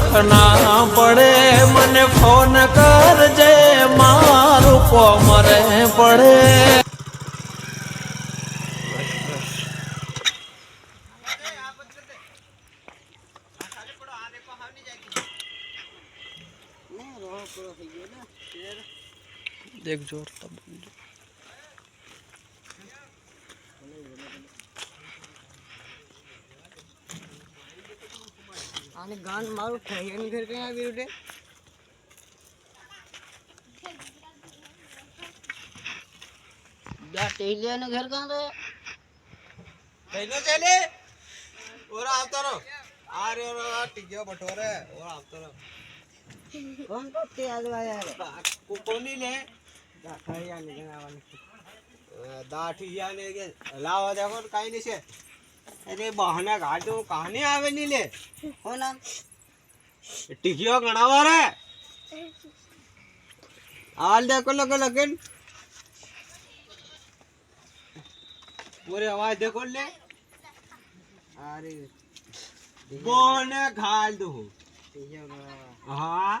દુઃખ ના પડે મને ફોન કરજે મારું કોમરે પડે. દેખ જોર તબ આને ગાન મારું થાય એની ઘર કઈ આવ્યું રે દા ટેલિયા ને ઘર કાં રે કઈનો ચાલે? ઓરા આવતો રહો. આ રે ઓરા ટીગ્યો બટો રે. ઓરા આવતો રહો. કોણ તો તે આજવાયા રે કો- કોની લે? દાખડિયા ને જણાવવાનું દાઠિયા ને લાવા દેખો ને કાઈ નહીં છે. અરે બહાના ગાડો કાને આવે ની લે કોણ આમ ટીગ્યો ગણાવા રે? હાલ કોલો કોલો કેન પૂરે અવાજ દેખો લે? અરે. બોને ખાલ દો. હા.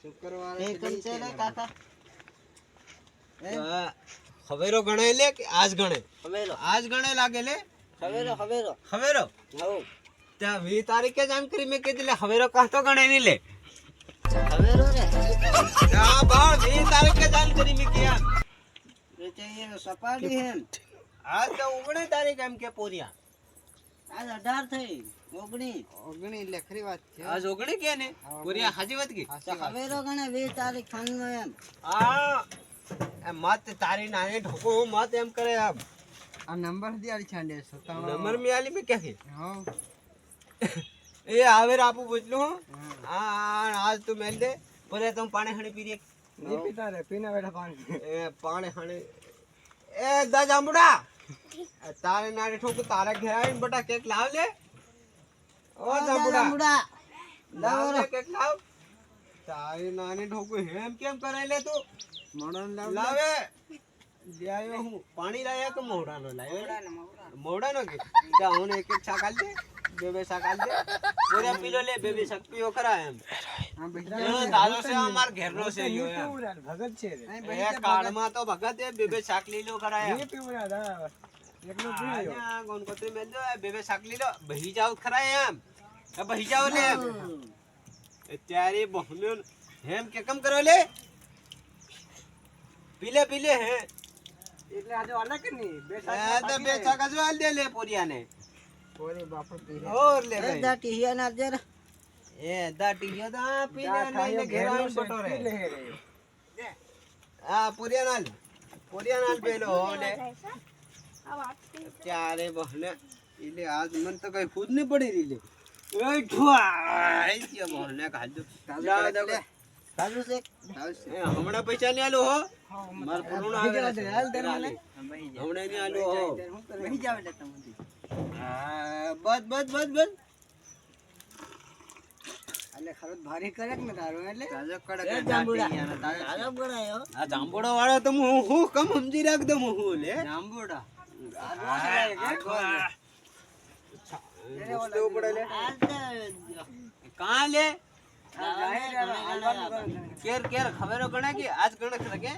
શુક્રવારે કાકા. અ, ગણાય લે કે આજ ગણે હવેરો આજ ગણે લાગે લે? હવેરો હવેરો હવેરો હો ત્યાં વી તારીખે જ આમ કરી મેં કીધી લે હવેરો કાં તો ગણે નહીં લે. હવેરો રે હા બા વી તારીખે જ આમ કરી મેં કિયા એ સપાટી હે આજ તો ઓગણી તારીખ એમ કે પોરિયા. આજ અઢાર થઈ. ઓગણી ઓગણી એટલે ખરી વાત છે. આજ ઓગણી કે ને? પોરિયા હાજી વાત કી તો હવેરો ગણે વી તારીખ ખાનનો એમ. હા. એ મત તારી નાની ઢોકો હું મત એમ કરે આમ. આ નંબર દિયાળી છાંડે સત્તાણું. નંબર મે આલી મે ક્યાં હા એ આવે આપું પૂછલું હું. આજ તું મેલ દે. પરે તું પાણી હણી પી નહીં પીતા રે પીના બેઠા પાણી. એ પાણી હણી. એ દા જાંબુડા તારે નાની ઠોક તારે ઘેર આવીને બટા કેક લાવ લે. ઓ જાંબુડા લાવ કેક લાવ. તારી નાની ઠોક હેમ કેમ કરે લે તું? લાવે. લાવ્યો હું. પાણી લાવ્યા કે મોઢાનો લાવ્યો મોઢાનો કે? ત્યાં હું એક એક શાક આલ દે બે બે શાક આલ દે પૂરા પીલો લે બે બે શાક પીવો ખરા એમ. દાદો છે અમાર ઘેરનો છે યો ભગત છે એ કાળમાં તો ભગત એ બે બે શાક લઈ લો ખરા એમ. પીવડા દા એકલો અહીંયા ગણપતિ મેલ દો બે બે શાક લઈ લો બહી જાવ ખરા એમ. બહી જાવ લે ત્યારે બહુ હેમ. કે કમ કરો લે? પીલે પીલે હે. એટલે આજે અલગની બે એ તો બે શાક હજુ આલ દે લે પોરિયાને. પોરી બાપ પીલે ઓર લે એ ભાઈ. દા ટીહિયા ના જર એ દા ગયો દા આ પીલે લઈને ઘેર આવીને બટોરે આ પોરિયા નાલ પોરિયા નાલ પેલો હો લે. ત્યારે બહને. એટલે આજ મન તો કઈ ખુદ નહીં પડી રહી લે બહને કાજુ. જા દે. સાજુ છે હમણાં પૈસા નહીં આલો હો. માર પૂરું આવે હાલ દે. હમણાં નહીં આલો હો વહી જાવ એટલે તમે હા, બસ બસ બસ બસ એટલે ખરત ભારે કરે ને તારો એટલે તાજો કડક જાંબુડા. તાજો ગણાયો આ જાંબુડા વાળો તો હું હું કમ સમજી રાખ દઉં હું લે જાંબુડા લે કાં લે કેર કેર. ખબરો ગણે કે આજ ગણે ખરા કે?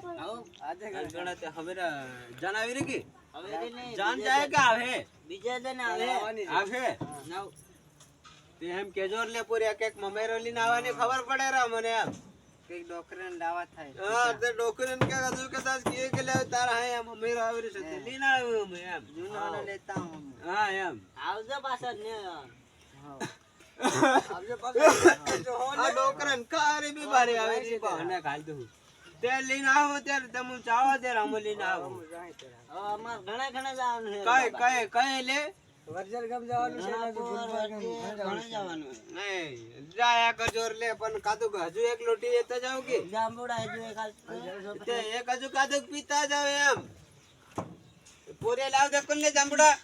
આજ ગણે તે ખબર આવી રે કે? જાન જાય કે આવે? બીજા દિન આવે. આવે? તે એમ કેજોર લે પૂરી એક એક મમેરો લઈને આવવાની ખબર પડે રા મને એમ. કંઈક ડોકરે દાવા થાય. હા તે ડોક્યુમેન્ટ કે હજુ કદાચ કે કે લે તારા હે એમ મમેરો આવી રહ્યો છે તે લઈને આવ્યો એમ. જૂનો લેતા હું હા એમ. આવજો પાછળ ને. આ કઈ લે પણ કાદુક હજુ એક લોટી એ તો જાવ કે જાંબુડા એક તે એક હજુ કાદુક પીતા જાવ એમ. પૂરે લાવ દે લે જાંબુડા.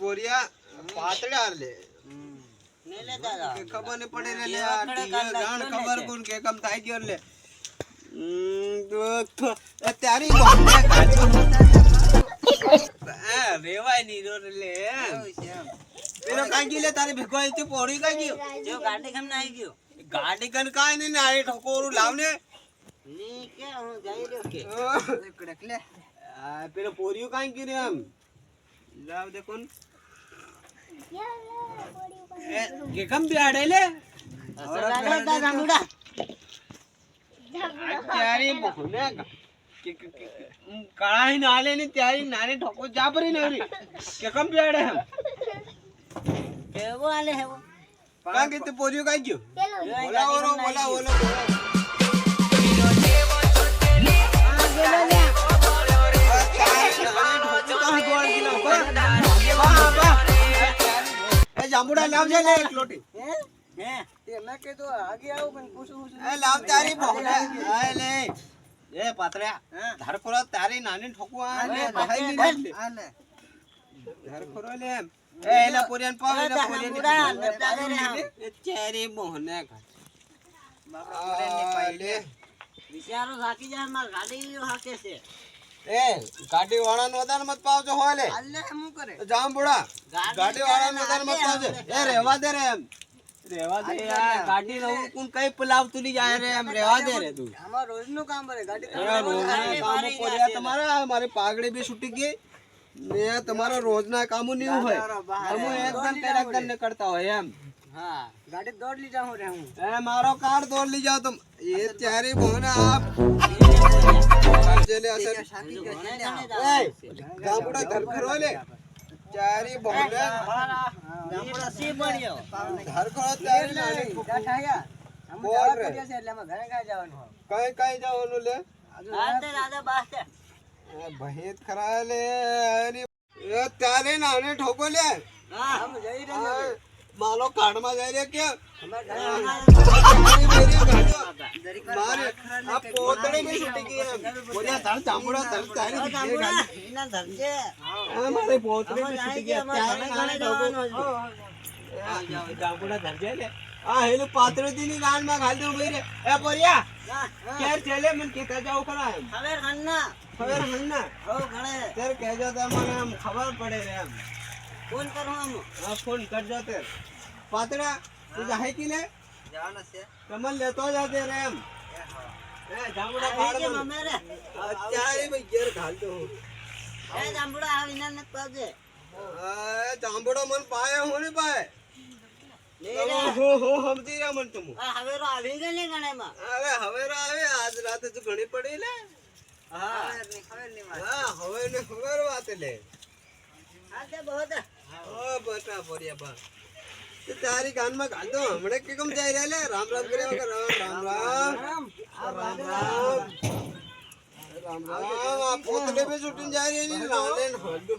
પોરિયા પાતળા લે. ખબર નહીં પડે રે લે જાણ ખબર કોણ કે કમ થાય ગયો લે. તો તો- તારી બહાને કાઢજો. જોર લે. પેલો કાંઈ ગયો લે તારી ભેગો અહીંથી પોળી કાંઈ ગયો? જો ગાડી કેમ નાઈ ગયો. ગાડી કન કાંઈ નહીં ને આ ઠકોરું લાવને. ની કે હું જઈ રહ્યો કે. કડક લે. પેલો પોરિયું કાંઈ ગયું એમ. લાવ દેખો ને. કે કમ બેડે લે. ત્યારે ઉમ, કળાઈ નાલે ને ત્યારે નાની ઠોકો જાબરી ને કે કમ બેડે કેવો આલે હેવો કાં કે તે પોરિયું કાંઈ ગયું. જો બોલા ઓરો જાંબુડા લાવજે ને એક લોટી. હે? તે મેં કીધું આગે આવું પણ પૂછું એ લાવ તારી બહુને આ લે. એ પાતળ્યા ધાર તારી નાની ઠોકવા ને ભાઈ ની નાખ લે. ધાર લે. એ એલા પોરિયન પાવ એ એલા પોરિયાન નતા દે રે. આમ. એ ની પાઈ લે. વિચારો થાકી જાય માર ગાડી હાકે છે. એ ગાડી વાળાનો વધારે મત પાવજો હોય લે. અલ્લે હું કરે? જાંબુડા ગાડી વાળાનો વધારે મત પાવજો. એ રહેવા દે રે એમ. રહેવા દે યાર ગાડી નવું કોણ કઈ પલાવતું નહીં જાય રે એમ રહેવા દે રે તું. અમાર રોજનું કામ કરે ગાડી રોજના કામો પડ્યા તમારા મારી પાઘડી બી છૂટી ગઈ. ને તમારા રોજના કામો નહીં હોય. તમે એકદમ કડક ને કરતા હોય એમ. હા ગાડી દોડ લી જાઉં રે હું. એ મારો કાર દોડ લઈ જાઉં તમે. એ ત્યારે બોને આપ ગામડા ધરખરો લે ચારી પડ્યો ધરખરો ચારી નાની બોલ રે. કઈ કઈ જવાનું લે. ભહેત ખરા લે ત્યારે નાને ઠોકો લે. હા. જઈ આ માલો કાઢમાં જઈ રે કે આ મારે હેલું ની ગાનમાં ઘાલ દઉં ભાઈ રે. એ પોરિયા ક્યાર મને કેતા જાવ ખરા હવે ત્યારે કહેજો ખબર પડે રે એમ. ફોન કરવાનો. હા આ ફોન કરજો તે. પાતળા તું જાય કે લે જવાનો છે. કમલ લેતો જાતે રે એમ. એ જામડા પાડ. મમે રે? અત્યારે ભાઈ ઘેર ઘાલતો એ જાંબુડા આવી ના નત પાજે આ જાંબુડો મન પાયો હું ને પાય આ ને ઘણી પડી લે. હા. હવે ને ખબર વાત લે. હા તે બહુત ઓ બટા પોરિયા બા તે તારી કાનમાં ઘાલ દો હમણે કે કેમ જાય રહ્યા લે? રામ રામ કર્યા વગર રામ રામ. રામ રામ. રામ રામ. આ પોતડે બે છૂટીને જાય રે રાલે ને હલ્લો